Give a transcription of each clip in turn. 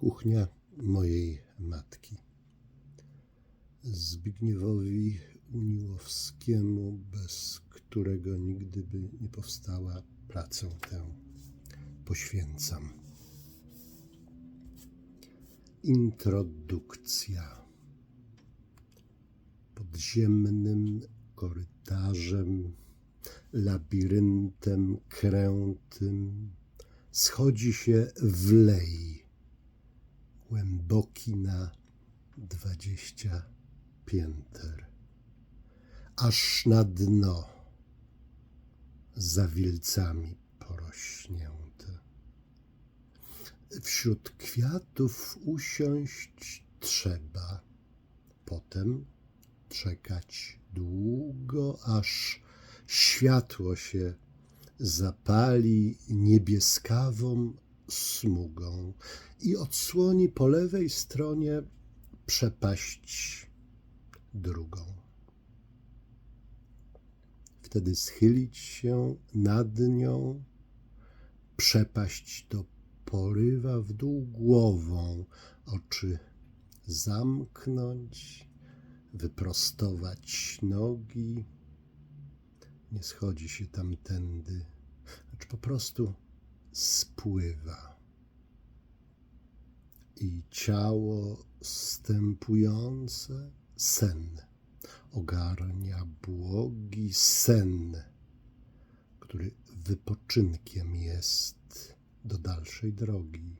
Kuchnia mojej matki. Zbigniewowi Uniłowskiemu, bez którego nigdy by nie powstała, pracę tę poświęcam. Introdukcja. Podziemnym korytarzem, labiryntem krętym schodzi się w lej, głęboki na dwadzieścia pięter, aż na dno za wilcami porośnięte. Wśród kwiatów usiąść trzeba, potem czekać długo, aż światło się zapali niebieskawą smugą i odsłoni po lewej stronie przepaść drugą. Wtedy schylić się nad nią, przepaść to porywa w dół głową, oczy zamknąć, wyprostować nogi. Nie schodzi się tamtędy, lecz po prostu spływa. I ciało stępujące sen ogarnia błogi sen, który wypoczynkiem jest do dalszej drogi,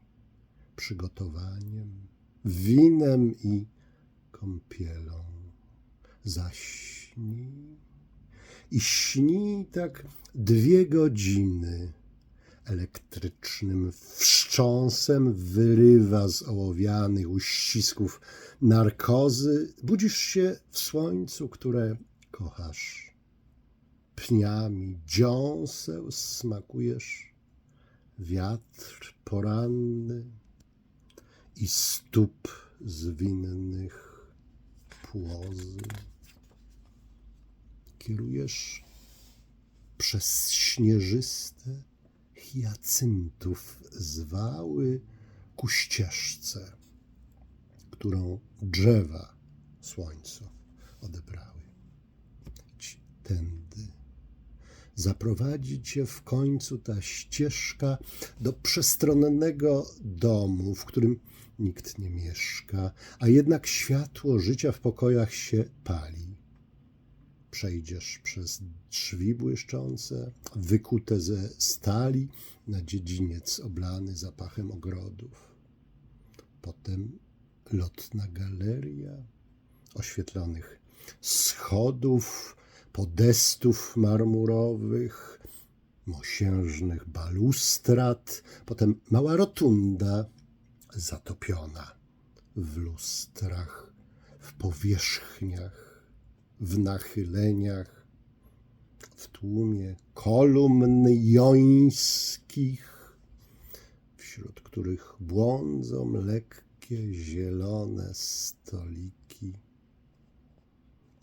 przygotowaniem, winem i kąpielą. Zaśnij i śni tak dwie godziny. Elektrycznym wstrząsem wyrywa z ołowianych uścisków narkozy. Budzisz się w słońcu, które kochasz. Pniami dziąseł smakujesz wiatr poranny i stóp zwinnych płozy kierujesz przez śnieżyste hiacyntów zwały ku ścieżce, którą drzewa słońcu odebrały. Idź tędy. Zaprowadzi cię w końcu ta ścieżka do przestronnego domu, w którym nikt nie mieszka, a jednak światło życia w pokojach się pali przejdziesz przez drzwi błyszczące, wykute ze stali, na dziedziniec oblany zapachem ogrodów. Potem lotna galeria oświetlonych schodów, podestów marmurowych, mosiężnych balustrad, potem mała rotunda zatopiona w lustrach, w powierzchniach w nachyleniach, w tłumie kolumn jońskich, wśród których błądzą lekkie zielone stoliki.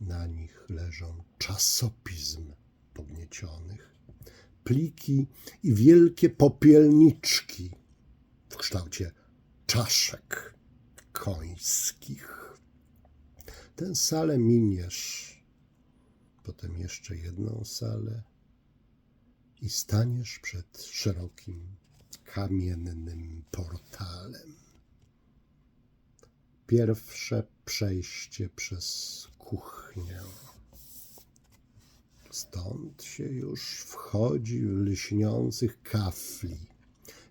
Na nich leżą czasopism pogniecionych, pliki i wielkie popielniczki w kształcie czaszek końskich. Tę salę miniesz, potem jeszcze jedną salę i staniesz przed szerokim kamiennym portalem. Pierwsze przejście przez kuchnię. Stąd się już wchodzi w lśniących kafli,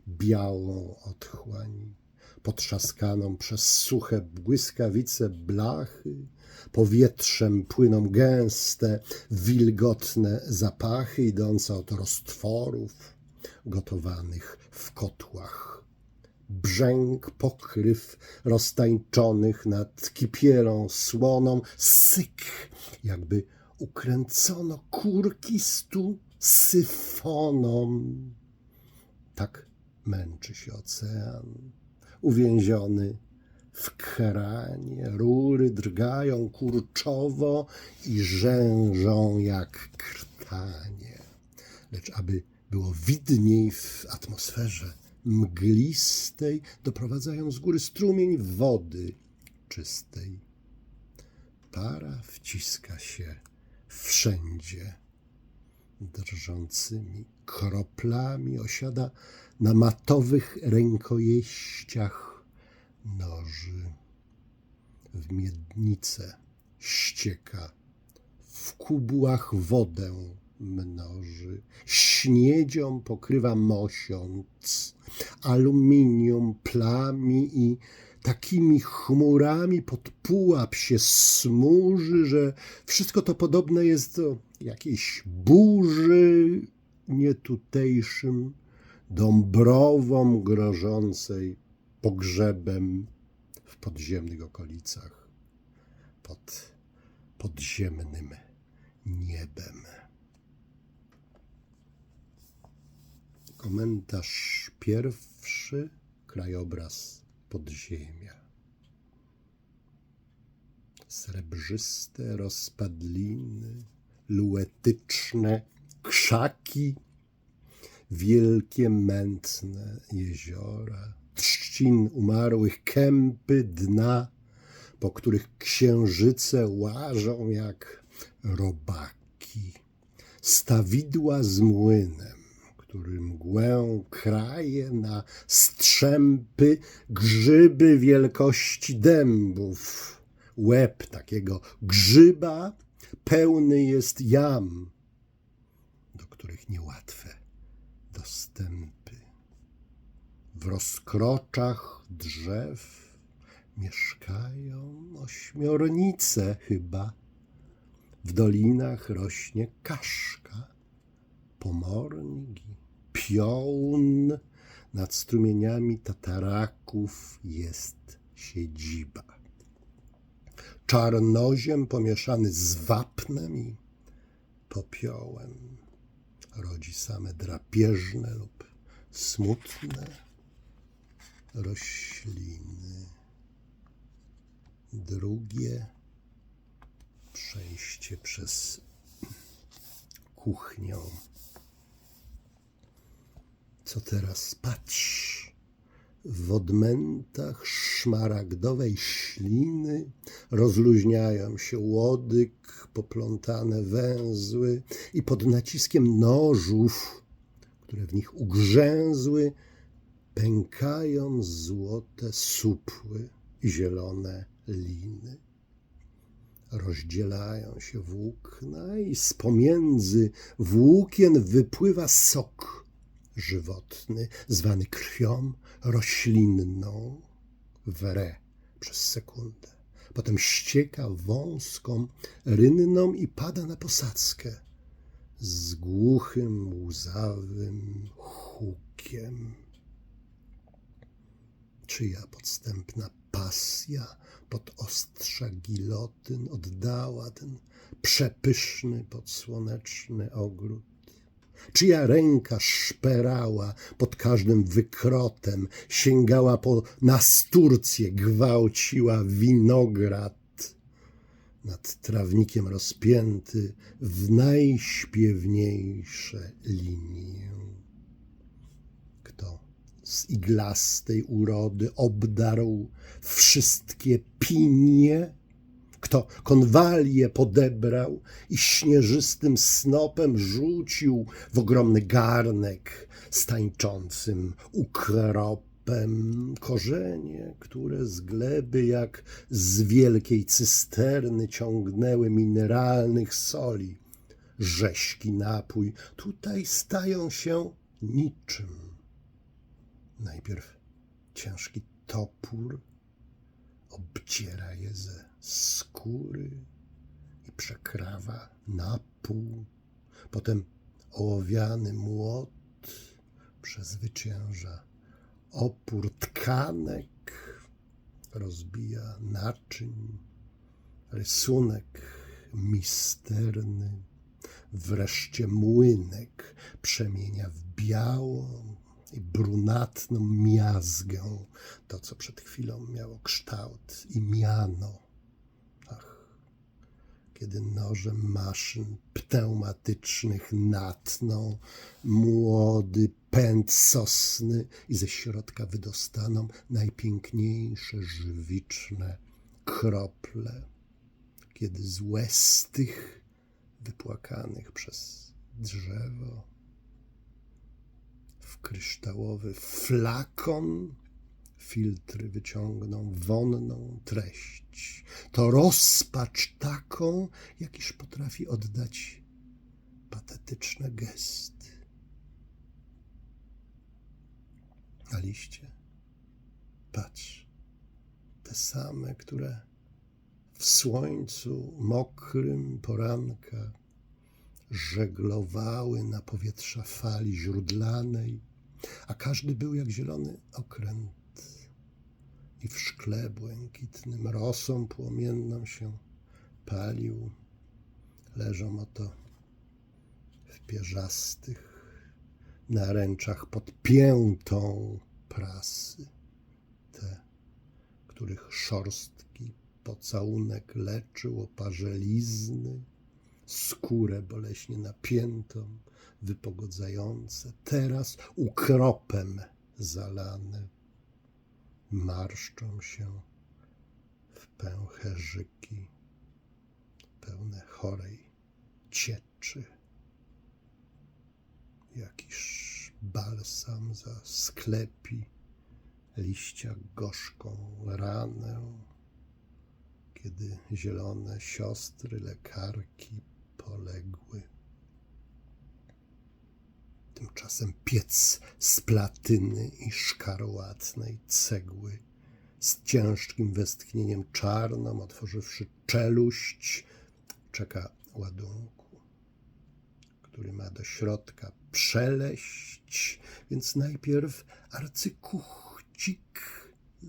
białą otchłań potrzaskaną przez suche błyskawice blachy, powietrzem płyną gęste, wilgotne zapachy idące od roztworów gotowanych w kotłach. Brzęk pokryw roztańczonych nad kipielą słoną, syk, jakby ukręcono kurki stu syfonom. Tak męczy się ocean uwięziony w kranie. Rury drgają kurczowo i rzężą jak krtanie. Lecz aby było widniej w atmosferze mglistej doprowadzają z góry strumień wody czystej. Para wciska się wszędzie. Drżącymi kroplami osiada na matowych rękojeściach noży. W miednicę ścieka, w kubłach wodę mnoży, śniedzią pokrywa mosiąc, aluminium plami i takimi chmurami pod pułap się smuży, że wszystko to podobne jest do jakiejś burzy nietutejszym dąbrowom grożącej pogrzebem w podziemnych okolicach pod podziemnym niebem. Komentarz pierwszy, krajobraz podziemia. Srebrzyste rozpadliny, luetyczne krzaki, wielkie mętne jeziora, trzcin umarłych kępy dna, po których księżyce łażą jak robaki, stawidła z młynem, który mgłę kraje na strzępy grzyby wielkości dębów. Łeb takiego grzyba pełny jest jam, do których niełatwe dostępy. W rozkroczach drzew mieszkają ośmiornice chyba. W dolinach rośnie kaszka, pomornik i piołun. Nad strumieniami tataraków jest siedziba. Czarnoziem pomieszany z wapnem i popiołem rodzi same drapieżne lub smutne rośliny. Drugie przejście przez kuchnię. Co teraz? Patrz. W odmętach szmaragdowej śliny rozluźniają się łodyg, poplątane węzły i pod naciskiem nożów, które w nich ugrzęzły, pękają złote supły i zielone liny. Rozdzielają się włókna i z pomiędzy włókien wypływa sok żywotny, zwany krwią roślinną, wre przez sekundę. Potem ścieka wąską rynną i pada na posadzkę z głuchym, łzawym hukiem. Czyja podstępna pasja pod ostrza gilotyn oddała ten przepyszny podsłoneczny ogród? Czyja ręka szperała pod każdym wykrotem, sięgała po nasturcję, gwałciła winograd nad trawnikiem rozpięty w najśpiewniejsze linie. Kto z iglastej urody obdarł wszystkie pinie, kto konwalię podebrał i śnieżystym snopem rzucił w ogromny garnek z tańczącym ukropem korzenie, które z gleby jak z wielkiej cysterny ciągnęły mineralnych soli. Rześki napój tutaj stają się niczym. Najpierw ciężki topór obdziera je ze skóry i przekrawa na pół. Potem ołowiany młot przezwycięża opór tkanek, rozbija naczyń, rysunek misterny. Wreszcie młynek przemienia w białą i brunatną miazgę, to co przed chwilą miało kształt i miano. Kiedy nożem maszyn pneumatycznych natną młody pęd sosny i ze środka wydostaną najpiękniejsze żywiczne krople, kiedy z łez tych wypłakanych przez drzewo w kryształowy flakon filtry wyciągną wonną treść. To rozpacz taką, jakiż potrafi oddać patetyczne gesty. A liście, patrz, te same, które w słońcu mokrym poranka żeglowały na powietrza fali źródlanej, a każdy był jak zielony okręt i w szkle błękitnym rosą płomienną się palił. Leżą oto w pierzastych naręczach pod piętą prasy, te, których szorstki pocałunek leczył oparzelizny, skórę boleśnie napiętą, wypogodzające, teraz ukropem zalane marszczą się w pęche żyki, pełne chorej cieczy. Jakiż balsam za sklepi liścia gorzką ranę, kiedy zielone siostry lekarki poległy. Tymczasem piec z platyny i szkarłatnej cegły, z ciężkim westchnieniem czarną, otworzywszy czeluść, czeka ładunku, który ma do środka przeleść, więc najpierw arcykuchcik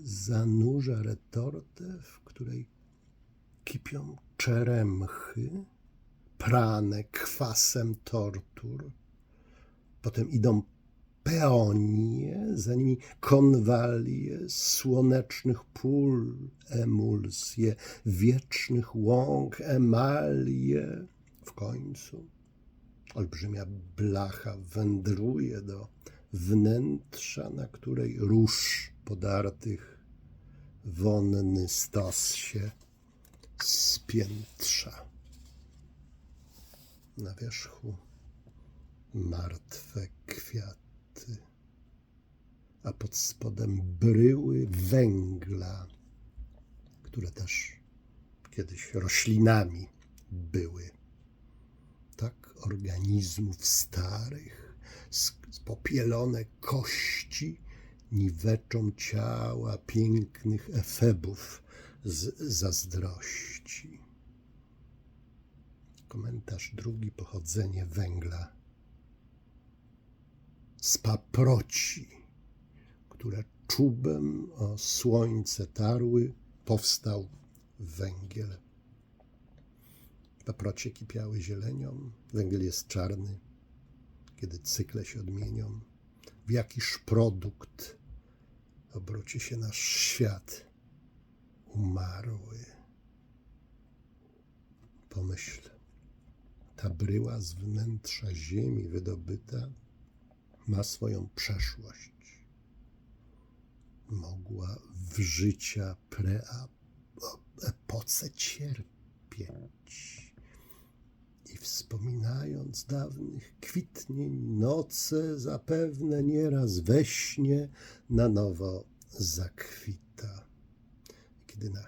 zanurza retortę, w której kipią czeremchy, prane kwasem tortur, Potem idą peonie, za nimi konwalie słonecznych pól, emulsje wiecznych łąk, emalie. W końcu olbrzymia blacha wędruje do wnętrza, na której róż podartych wonny stos się spiętrza. Na wierzchu martwe kwiaty, a pod spodem bryły węgla, które też kiedyś roślinami były. Tak organizmów starych, spopielone kości niweczą ciała pięknych efebów z zazdrości. Komentarz drugi, pochodzenie węgla z paproci, które czubem o słońce tarły, powstał węgiel. Paprocie kipiały zielenią, węgiel jest czarny, kiedy cykle się odmienią. W jakiż produkt obróci się nasz świat umarły. Pomyśl, ta bryła z wnętrza ziemi wydobyta ma swoją przeszłość. Mogła w życia preepoce cierpieć. I wspominając dawnych kwitnień, noce zapewne nieraz we śnie na nowo zakwita. Kiedy na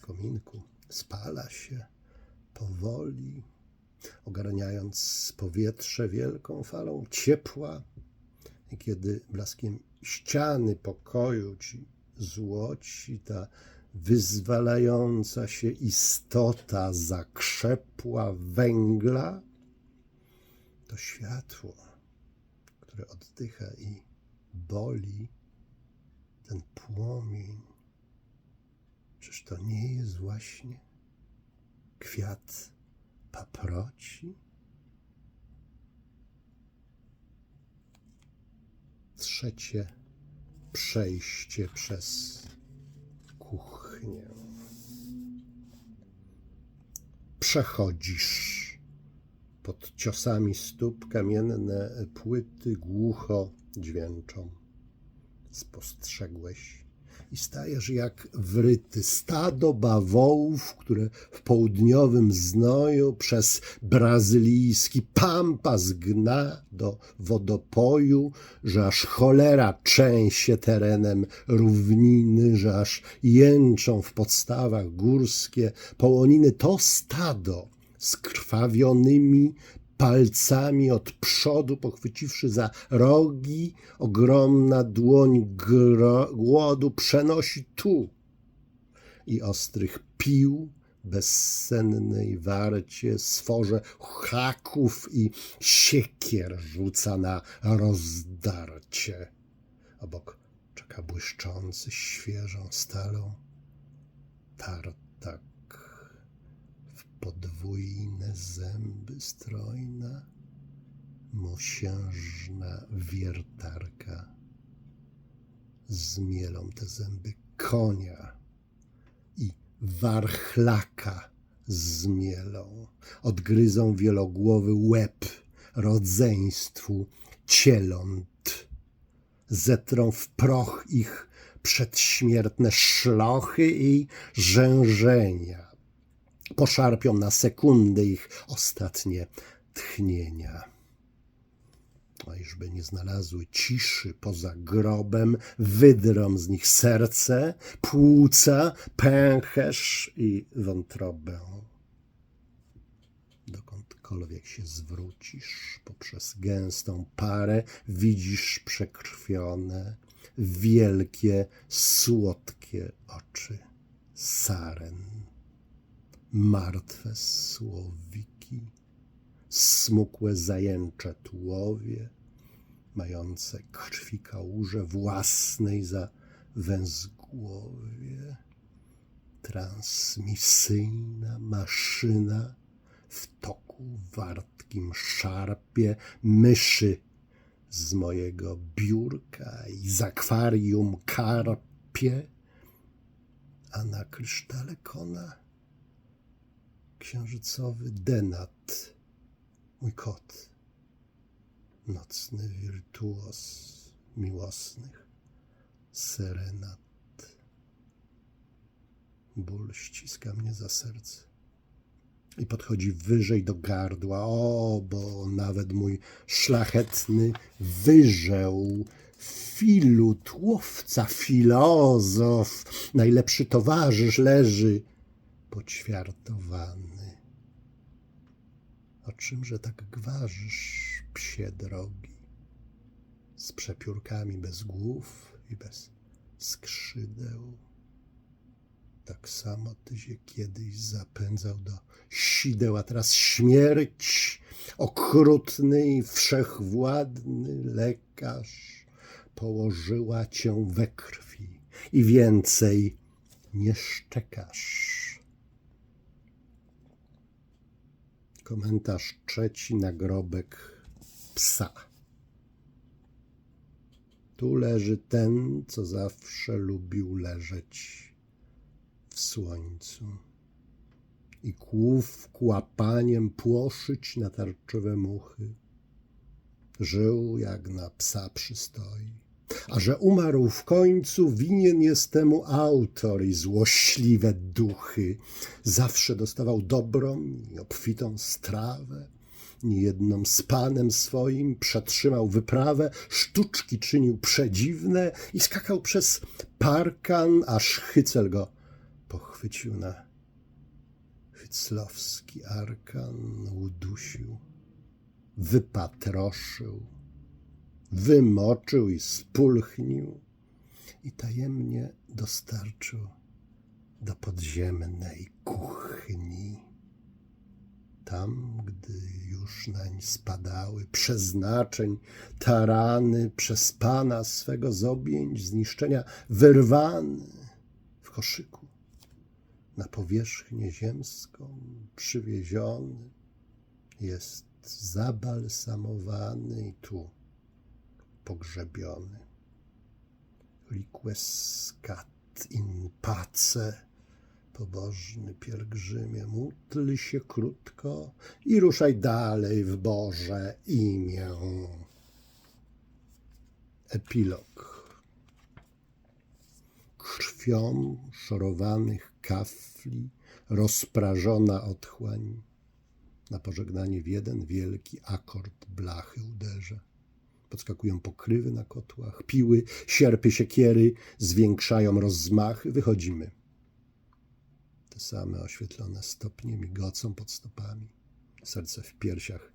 kominku spala się powoli, ogarniając powietrze wielką falą ciepła, kiedy blaskiem ściany pokoju ci złoci ta wyzwalająca się istota zakrzepła węgla, to światło, które oddycha i boli, ten płomień, czyż to nie jest właśnie kwiat paproci? Trzecie przejście przez kuchnię. Przechodzisz Pod ciosami stóp kamienne płyty głucho dźwięczą. Spostrzegłeś i stajesz jak wryty stado bawołów, które w południowym znoju przez brazylijski pampas gna do wodopoju, że aż cholera trzęsie terenem równiny, że aż jęczą w podstawach górskie połoniny. To stado skrwawionymi palcami od przodu, pochwyciwszy za rogi, ogromna dłoń głodu przenosi tu i ostrych pił bezsennej warcie sforze haków i siekier rzuca na rozdarcie. Obok czeka błyszczący świeżą stalą tartak podwójne zęby strojna, mosiężna wiertarka. Zmielą te zęby konia i warchlaka zmielą. Odgryzą wielogłowy łeb rodzeństwu cieląt. Zetrą w proch ich przedśmiertne szlochy i rzężenia poszarpią na sekundę ich ostatnie tchnienia. A iżby nie znalazły ciszy poza grobem, wydrą z nich serce, płuca, pęcherz i wątrobę. Dokądkolwiek się zwrócisz, poprzez gęstą parę widzisz przekrwione, wielkie, słodkie oczy saren martwe słowiki, smukłe zajęcze tułowie, mające krwi kałuże własnej za węzgłowie. Transmisyjna maszyna w toku wartkim szarpie myszy z mojego biurka i z akwarium karpie, a na krysztale kona księżycowy denat, mój kot, nocny wirtuos miłosnych serenat. Ból ściska mnie za serce i podchodzi wyżej do gardła. O, bo nawet mój szlachetny wyżeł, filut, łowca, filozof, najlepszy towarzysz leży poćwiartowany. O czymże tak gwarzysz, psie drogi, z przepiórkami bez głów i bez skrzydeł? Tak samo ty się kiedyś zapędzał do sideł, a teraz śmierć, okrutny i wszechwładny lekarz położyła cię we krwi i więcej nie szczekasz. Komentarz trzeci, nagrobek psa. Tu leży ten, co zawsze lubił leżeć w słońcu i kłów kłapaniem płoszyć natarczywe muchy. Żył jak na psa przystoi. A że umarł w końcu, winien jest temu autor i złośliwe duchy. Zawsze dostawał dobrą i obfitą strawę. Niejedną z panem swoim przetrzymał wyprawę, sztuczki czynił przedziwne i skakał przez parkan, aż Hycel go pochwycił na hyclowski arkan, udusił, wypatroszył wymoczył i spulchnił i tajemnie dostarczył do podziemnej kuchni. Tam, gdy już nań spadały przeznaczeń, tarany przez pana swego z objęć zniszczenia, wyrwany w koszyku na powierzchnię ziemską przywieziony, jest zabalsamowany i tu pogrzebiony. Liquescat in pace, Pobożny pielgrzymie, módl się krótko i ruszaj dalej w Boże imię. Epilog. Krwią szorowanych kafli rozprażona otchłań na pożegnanie w jeden wielki akord blachy uderza. Podskakują pokrywy na kotłach, piły, sierpy, siekiery zwiększają rozmachy. Wychodzimy. Te same oświetlone stopnie migocą pod stopami. Serce w piersiach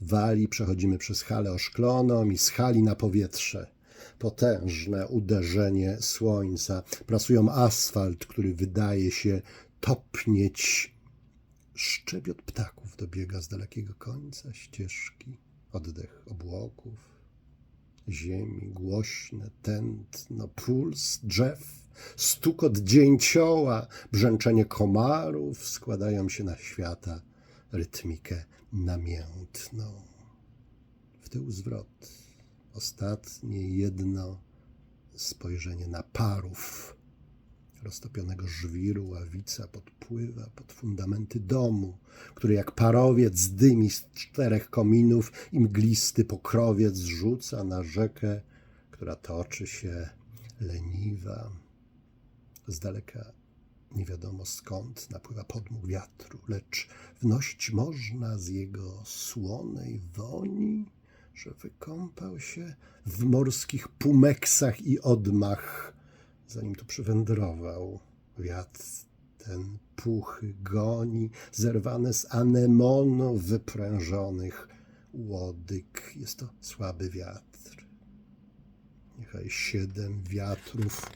wali, przechodzimy przez halę oszkloną i z hali na powietrze. Potężne uderzenie słońca. Prasują asfalt, który wydaje się topnieć. Szczebiot ptaków dobiega z dalekiego końca ścieżki. Oddech obłoków, ziemi, głośne tętno, puls drzew, stukot dzięcioła, brzęczenie komarów składają się na świata rytmikę namiętną. W tył zwrot, ostatnie jedno spojrzenie na parów roztopionego żwiru ławica podpływa pod fundamenty domu, który jak parowiec dymi z czterech kominów i mglisty pokrowiec rzuca na rzekę, która toczy się leniwa. Z daleka nie wiadomo skąd napływa podmuch wiatru, lecz wnosić można z jego słonej woni, że wykąpał się w morskich pumeksach i odmach zanim tu przywędrował. Wiatr ten puchy goni, zerwane z anemonów wyprężonych łodyg. Jest to słaby wiatr. Niechaj siedem wiatrów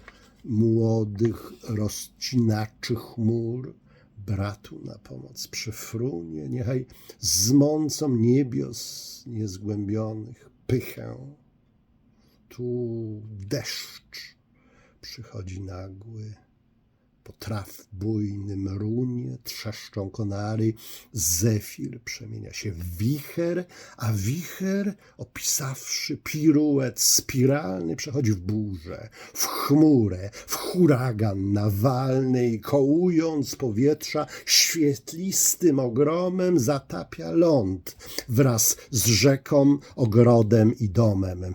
młodych rozcinaczy chmur bratu na pomoc przyfrunie. Niechaj zmącą niebios niezgłębionych pychę. Tu deszcz przychodzi nagły. Po traw bujnym runie trzeszczą konary, zefir przemienia się w wicher, a wicher, opisawszy piruet spiralny, przechodzi w burzę, w chmurę, w huragan nawalny i kołując powietrza świetlistym ogromem zatapia ląd wraz z rzeką, ogrodem i domem.